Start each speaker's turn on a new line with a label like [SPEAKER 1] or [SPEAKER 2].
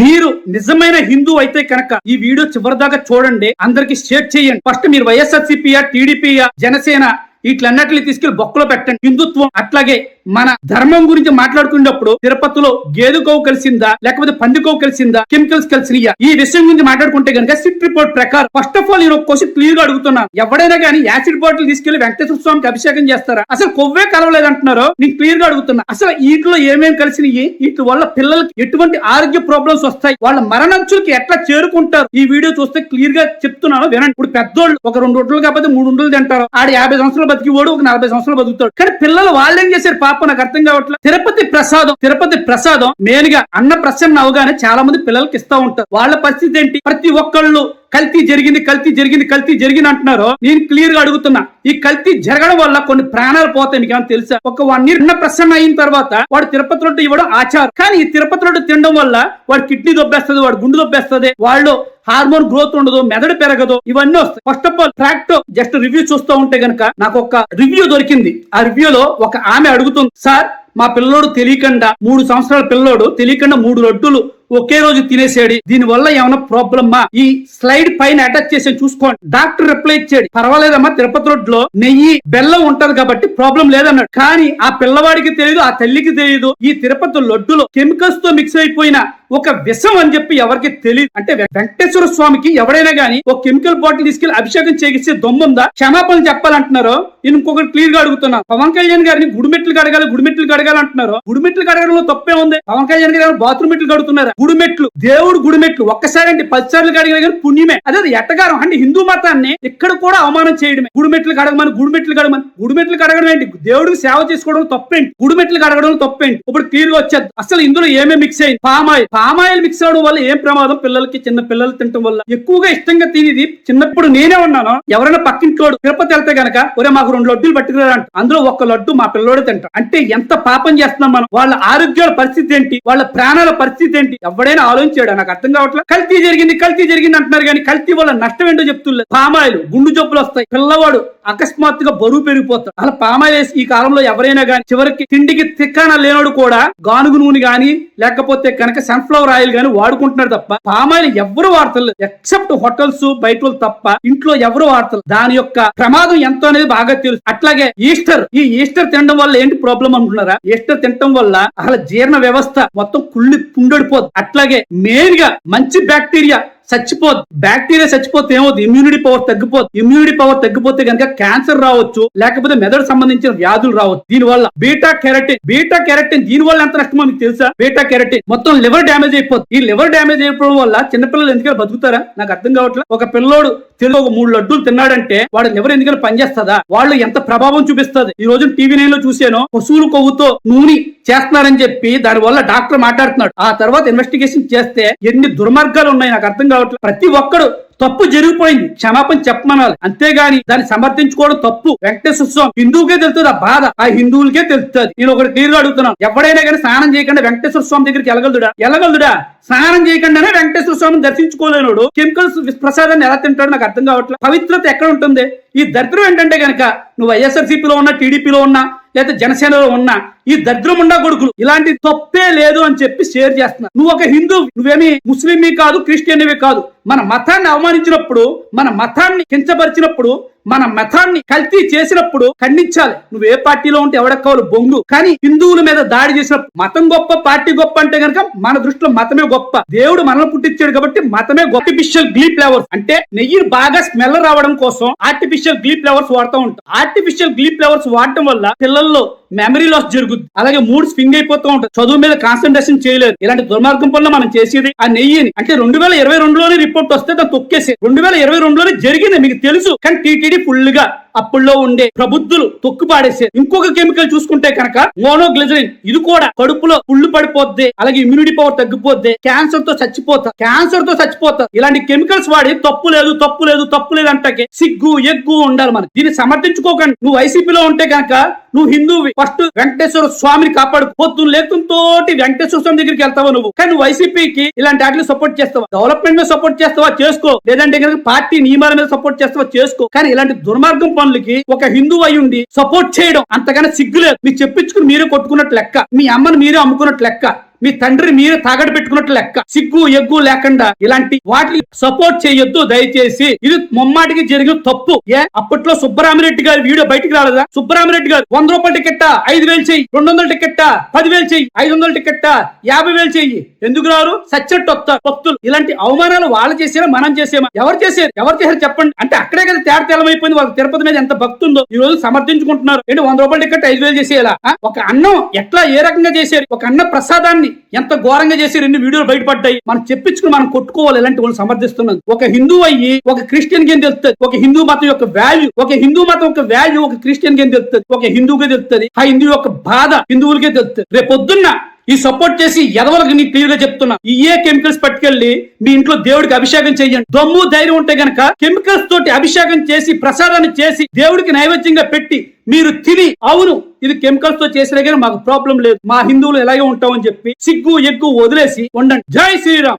[SPEAKER 1] మీరు నిజమైన హిందూ అయితే కనుక ఈ వీడియో చివరి దాకా చూడండి. అందరికి షేర్ చేయండి. ఫస్ట్ మీరు వైఎస్ఆర్సీపీయా టీడీపీయా జనసేన వీటిలన్నిటిని తీసుకెళ్ళి బొక్కలో పెట్టండి. హిందుత్వం అట్లాగే మన ధర్మం గురించి మాట్లాడుకునేటప్పుడు తిరుపతిలో గేదెకోవు కలిసిందా లేకపోతే పందికోవు కలిసిందా కెమికల్స్ కలిసినయా? ఈ విషయం గురించి మాట్లాడుకుంటే కనుక సిట్ రిపోర్ట్ ప్రకారం ఫస్ట్ ఆఫ్ ఆల్ నేను ఒక క్వశ్చన్ క్లియర్గా అడుగుతున్నా. ఎవడైనా కానీ యాసిడ్ బాటిల్ తీసుకెళ్ళి వెంకటేశ్వర స్వామికి అభిషేకం చేస్తారా? అసలు కొవ్వే కలవలేదు అంటున్నారు నేను క్లియర్గా అడుగుతున్నా. అసలు వీటిలో ఏమేమి కలిసినవి వీటి వల్ల పిల్లలకి ఎటువంటి ఆరోగ్య ప్రాబ్లమ్స్ వస్తాయి? వాళ్ళ మరణంచులకి ఎట్లా చేరుకుంటారు? ఈ వీడియో చూస్తే క్లియర్గా చెప్తున్నాను వినండి. ఇప్పుడు పెద్దోళ్ళు ఒక రెండు రోజులు కాకపోతే మూడు ఉండలు తింటారు. ఆడ యాభై సంవత్సరాలు బతికి ఓడు ఒక నలభై సంవత్సరాలు బతుకుతాడు. కానీ పిల్లలు వాళ్ళేం చేశారు? పాప నాకు అర్థం కావట్లేదు తిరుపతి ప్రసాదం తిరుపతి ప్రసాదం మెయిన్గా అన్న ప్రసన్న అవగానే చాలా మంది పిల్లలకి ఇస్తా ఉంటారు. వాళ్ళ పరిస్థితి ఏంటి? ప్రతి ఒక్కళ్ళు కల్తీ జరిగింది కల్తీ జరిగింది కల్తీ జరిగింది అంటున్నారు నేను క్లియర్గా అడుగుతున్నా. ఈ కల్తీ జరగడం వల్ల కొన్ని ప్రాణాలు పోతాయి మీకు ఏమైనా తెలుసా? ఒక వన్ ఇయర్ ఉన్న ప్రసన్న అయిన తర్వాత వాడు తిరుపతి రొట్టె ఇవ్వడం ఆచారం. కానీ ఈ తిరుపతి రొట్టె తినడం వల్ల వాడు కిడ్నీ దొబ్బేస్తుంది వాడు గుండు దొబ్బేస్తుంది వాళ్ళు హార్మోన్ గ్రోత్ ఉండదు మెదడు పెరగదు ఇవన్నీ వస్తాయి. First of all fact just review చూస్తూ ఉంటే గనక నాకు ఒక రివ్యూ దొరికింది. ఆ రివ్యూలో ఒక ఆమె అడుగుతుంది సార్ మా పిల్లోడు తెలియకుండా మూడు సంవత్సరాల పిల్లోడు తెలియకుండా మూడు రొట్టులు ఒకే రోజు తినేసాడు. దీని వల్ల ఏమైనా ప్రాబ్లమ్మా? ఈ స్లైడ్ పైన అటాచ్ చేసి చూసుకోండి. డాక్టర్ రిప్లై ఇచ్చాడు. పర్వాలేదమ్మా తిరుపతి రోడ్లో నెయ్యి బెల్లం ఉంటది కాబట్టి ప్రాబ్లం లేదన్నాడు. కానీ ఆ పిల్లవాడికి తెలియదు ఆ తల్లికి తెలియదు ఈ తిరుపతి లడ్డులో కెమికల్స్తో మిక్స్ అయిపోయిన ఒక విషం అని చెప్పి ఎవరికి తెలియదు అంటే వెంకటేశ్వర స్వామికి ఎవడైనా గానీ ఒక కెమికల్ బాటిల్ తీసుకెళ్ళి అభిషేకం చేయిస్తే దొమ్ముందా? క్షమాపణ చెప్పాలంటున్నారు? నేను ఇంకొకటి క్లియర్గా అడుగుతున్నా. పవన్ కళ్యాణ్ గారిని గుడిమెట్లు కడగాలి గుడిమెట్లు కడగాలి అంటున్నారు గుడిమెట్లు కడగడంలో తప్పే ఉంది. పవన్ కళ్యాణ్ గారు బాత్రూమ్ మెట్లు కడుగుతున్నారా గుడిమెట్లు. దేవుడు గుడిమెట్లు. ఒక్కసారి అంటే పదిసార్లు సార్లు కానీ పుణ్యమే. అదే ఎట్టగారం. అంటే హిందూ మతాన్ని ఇక్కడ కూడా అవమానం చేయడమే. గుడిమెట్లు కడగమని గుడిమెట్లు కడగమని. గుడిమెట్లు కడగడం ఏంటి? దేవుడికి సేవ చేసుకోవడం తప్పేంటి? గుడిమెట్లు కడగడం తప్పేంటి? ఇప్పుడు క్లియర్గా వచ్చేది అసలు ఇందులో ఏమేమి మిక్స్ అయింది? పామాయిల్. పామాయిల్ మిక్స్ అవడం వల్ల ఏం ప్రమాదం? పిల్లలకి చిన్న పిల్లలు తినడం వల్ల. ఎక్కువగా ఇష్టంగా తినేది చిన్నప్పుడు నేనే ఉన్నాను. ఎవరైనా పక్కింటోడు తిరుపతి వెళ్తే గనక ఒరే మాకు రెండు లడ్డూలు పట్టుకురా అంట. అందులో ఒక్క లడ్డు మా పిల్లోడే తింటాం అంటే ఎంత పాపం చేస్తున్నాం మనం? వాళ్ళ ఆరోగ్యాల పరిస్థితి ఏంటి? వాళ్ళ ప్రాణాల పరిస్థితి ఏంటి? ఎవడైనా ఆలోచించాడు? నాకు అర్థం కావట్లేదు కల్తీ జరిగింది కల్తీ జరిగింది అంటున్నారు కానీ కల్తీ వల్ల నష్టం ఏంటో చెప్తున్నారు. పామాయిల్ గుండు జబ్బులు వస్తాయి. పిల్లవాడు అకస్మాత్తుగా బరువు పెరిగిపోతాడు. అలా పామాయిల్ వేసి ఈ కాలంలో ఎవరైనా కానీ చివరికి తిండికి తిక్కాన లేనోడు కూడా గానుగు నూనె గాని లేకపోతే కనుక సన్ఫ్లవర్ ఆయిల్ గాని వాడుకుంటున్నారు తప్ప పామాయిల్ ఎవరు వాడతలేదు. ఎక్సెప్ట్ హోటల్స్ బయట వాళ్ళు తప్ప ఇంట్లో ఎవరు వాడతలేదు. దాని యొక్క ప్రమాదం ఎంతో అనేది బాగా తెలుసు. అట్లాగే ఈస్టర్ ఈ ఈస్టర్ తినడం వల్ల ఏంటి ప్రాబ్లం అనుకున్నారా ఈస్టర్ తినడం వల్ల అసలు జీర్ణ వ్యవస్థ మొత్తం కుళ్ళి పుండడిపోద్ది. అట్లాగే మెయిన్గా మంచి బ్యాక్టీరియా చచ్చిపోద్ది. బ్యాక్టీరియా చచ్చిపోతే ఏమవుతుంది ఇమ్యూనిటీ పవర్ తగ్గిపోతుంది ఇమ్యూనిటీ పవర్ తగ్గిపోతే కనుక క్యాన్సర్ రావచ్చు లేకపోతే మెదడు సంబంధించిన వ్యాధులు రావచ్చు. దీని వల్ల బీటా కెరటిన్ బీటా కెరటిన్ దీని వల్ల ఎంత నష్టమో మీకు తెలుసా? బీటా కెరటిన్ మొత్తం లివర్ డ్యామేజ్ అయిపోతుంది ఈ లివర్ డ్యామేజ్ అయిపోవడం వల్ల చిన్నపిల్లలు ఎందుకంటే బతుకుతారా? నాకు అర్థం కావట్లేదు. ఒక పిల్లోడు తెలుగు ఒక మూడు లడ్డూలు తిన్నాడంటే వాడు లివర్ ఎందుకంటే పనిచేస్తుందా? వాళ్ళు ఎంత ప్రభావం చూపిస్తుంది? ఈ రోజు టీవీ నైన్లో చూసాను పశువుల కొవ్వుతో నూనె చేస్తున్నారని చెప్పి దాని వల్ల డాక్టర్ మాట్లాడుతున్నాడు. ఆ తర్వాత ఇన్వెస్టిగేషన్ చేస్తే ఎన్ని దుర్మార్గాలు ఉన్నాయి నాకు అర్థం కావట్లేదు ప్రతి ఒక్కడు తప్పు జరిగిపోయింది. క్షమాపణ చెప్పమనాలి. అంతేగాని దాన్ని సమర్థించుకోవడం తప్పు. వెంకటేశ్వర స్వామి హిందువుకే తెలుస్తుంది ఆ బాధ. ఆ హిందువులకే తెలుస్తుంది. నేను ఒకటి క్లియర్ అడుగుతున్నాను. ఎవడైనా కానీ స్నానం చేయకుండా వెంకటేశ్వర స్వామి దగ్గరికి వెళ్ళగలదుడా? వెళ్ళగలదుడా? స్నానం చేయకుండానే వెంకటేశ్వర స్వామిని దర్శించుకోలేనుడు కెమికల్స్ ప్రసాదాన్ని ఎలా తింటాడు నాకు అర్థం కావట్లేదు పవిత్రత ఎక్కడ ఉంటుంది? ఈ దరిద్రం ఏంటంటే గనక నువ్వు వైఎస్ఆర్సీపీలో ఉన్నా టీడీపీలో ఉన్నా లేదా జనసేనలో ఉన్నా ఈ దరిద్రం కొడుకులు ఇలాంటి తప్పే లేదు అని చెప్పి షేర్ చేస్తున్నా నువ్వు ఒక హిందూ నువ్వేమి ముస్లింవి కాదు క్రిస్టియన్వి కాదు. మన మతాన్ని అవమానించినప్పుడు మన మతాన్ని కించపరిచినప్పుడు మన మతాన్ని కల్తీ చేసినప్పుడు ఖండించాలి. నువ్వు ఏ పార్టీలో ఉంటే ఎవడక్కవాలి బొంగు. కానీ హిందువుల మీద దాడి చేసినప్పుడు మతం గొప్ప పార్టీ గొప్ప అంటే కనుక మన దృష్టిలో మతమే గొప్ప. దేవుడు మనల్ని పుట్టించాడు కాబట్టి మతమే గొప్ప. ఆర్టిఫిషియల్ గ్లీ ఫ్లేవర్స్ అంటే నెయ్యి బాగా స్మెల్ రావడం కోసం ఆర్టిఫిషియల్ గ్లీ ఫ్లేవర్స్ వాడుతూ ఉంటాం. ఆర్టిఫిషియల్ గ్లీ ఫ్లేవర్స్ వాడటం వల్ల పిల్లల్లో మెమరీ లాస్ జరుగుద్ది. అలాగే మూడ్ స్వింగ్ అయిపోతూ ఉంటుంది. చదువు మీద కాన్సన్ట్రేషన్ చేయలేదు. ఇలాంటి దుర్మార్గం పనులు మనం చేసేది ఆ నెయ్యిని. అంటే రెండు వేల ఇరవై రెండులోనే రిపోర్ట్ వస్తే దాన్ని తొక్కేసి. రెండు వేల ఇరవై రెండులోనే జరిగింది. మీకు తెలుసు. కానీ టీటీడీ ఫుల్గా. అప్పుల్లో ఉండే ప్రబుద్ధులు తొక్కుపాడేసే ఇంకొక కెమికల్ చూసుకుంటే కనుక మోనోగ్లిజరిన్. ఇది కూడా కడుపులో పుళ్ళు పడిపోద్ది అలాగే ఇమ్యూనిటీ పవర్ తగ్గిపోద్ది క్యాన్సర్తో చచ్చిపోతా క్యాన్సర్తో చచ్చిపోతా. ఇలాంటి కెమికల్స్ వాడి తప్పు లేదు తప్పు లేదు తప్పు లేదు అంటే సిగ్గు ఎగ్గు ఉండాలి మనకి. దీన్ని సమర్థించుకోకండి. నువ్వు వైసీపీలో ఉంటే కనుక నువ్వు హిందువు ఫస్ట్ వెంకటేశ్వర స్వామిని కాపాడు. పొద్దున్న లేకుంతోటి వెంకటేశ్వర స్వామి దగ్గరికి వెళ్తావా నువ్వు? కానీ నువ్వు వైసీపీకి ఇలాంటి వాటిని సపోర్ట్ చేస్తావా? డెవలప్మెంట్ మీద సపోర్ట్ చేస్తావా? చేసుకో. లేదంటే కనుక పార్టీ నియమాల మీద సపోర్ట్ చేస్తావా? చేసుకో. కానీ ఇలాంటి దుర్మార్గం పనులకి ఒక హిందూ అయి ఉండి సపోర్ట్ చేయడం అంతగానే సిగ్గులేదు. మీరు చెప్పించుకుని మీరే కొట్టుకున్నట్టు లెక్క. మీ అమ్మని మీరే అమ్ముకున్నట్టు లెక్క. మీ తండ్రి మీరే తాగడ పెట్టుకున్నట్టు లెక్క. సిగ్గు ఎగ్గు లేకుండా ఇలాంటి వాటిని సపోర్ట్ చేయొద్దు. దయచేసి ఇది ముమ్మాటికి జరిగిన తప్పు. ఏ? అప్పట్లో సుబ్బరామిరెడ్డి గారి వీడియో బయటికి రాలేదా? సుబ్బరామిరెడ్డి గారు వంద రూపాయల టికెట్ ఐదు వేలు చెయ్యి. రెండు వందల టికెట్ పదివేలు చెయ్యి. ఐదు వందల టికెట్ యాభై వేలు చెయ్యి. ఎందుకు రారు? సచ్చట్టు వస్తారు భక్తులు ఇలాంటి అవమానాలు వాళ్ళు చేసేనా మనం చేసేమా? ఎవరు చేశారు ఎవరు చేశారు చెప్పండి. అంటే అక్కడే కదా తేడా తెలమైపోయింది వాళ్ళకి తిరుపతి మీద ఎంత భక్తి ఉందో ఈ రోజు సమర్థించుకుంటున్నారు. ఏంటి వంద రూపాయల టికెట్ ఐదు వేలు చేసేయాలా? ఒక అన్నం ఎట్లా ఏ రకంగా చేశారు? ఒక అన్న ప్రసాదాన్ని ఎంత ఘోరంగా చేసి రెండు వీడియోలు బయటపడ్డాయి. మనం చెప్పించుకుని మనం కొట్టుకోవాలి ఇలాంటి వాళ్ళు సమర్థిస్తున్నాం. ఒక హిందూ అయ్యి ఒక క్రిస్టియన్ ఏం తెలుస్తుంది ఒక హిందూ మతం యొక్క వాల్యూ ఒక హిందూ మతం యొక్క వాల్యూ ఒక క్రిస్టియన్ ఏం తెలుస్తుంది ఒక హిందూకే తెలుస్తుంది ఆ హిందూ యొక్క బాధ హిందువులకే తెలుస్తుంది రేపు పొద్దున్న ఈ సపోర్ట్ చేసి ఎదవలకు నీ క్లియర్గా చెప్తున్నా ఇయే కెమికల్స్ పట్టుకెళ్ళి మీ ఇంట్లో దేవుడికి అభిషేకం చేయండి దమ్ము ధైర్యం ఉంటే గనక కెమికల్స్ తోటి అభిషేకం చేసి ప్రసాదాన్ని చేసి దేవుడికి నైవేద్యంగా పెట్టి మీరు తిని అవును ఇది కెమికల్స్తో చేసినా కానీ మాకు ప్రాబ్లం లేదు. మా హిందువులు ఎలాగే ఉంటామని చెప్పి సిగ్గు ఎగ్గు వదిలేసి ఉండండి జై శ్రీరామ్!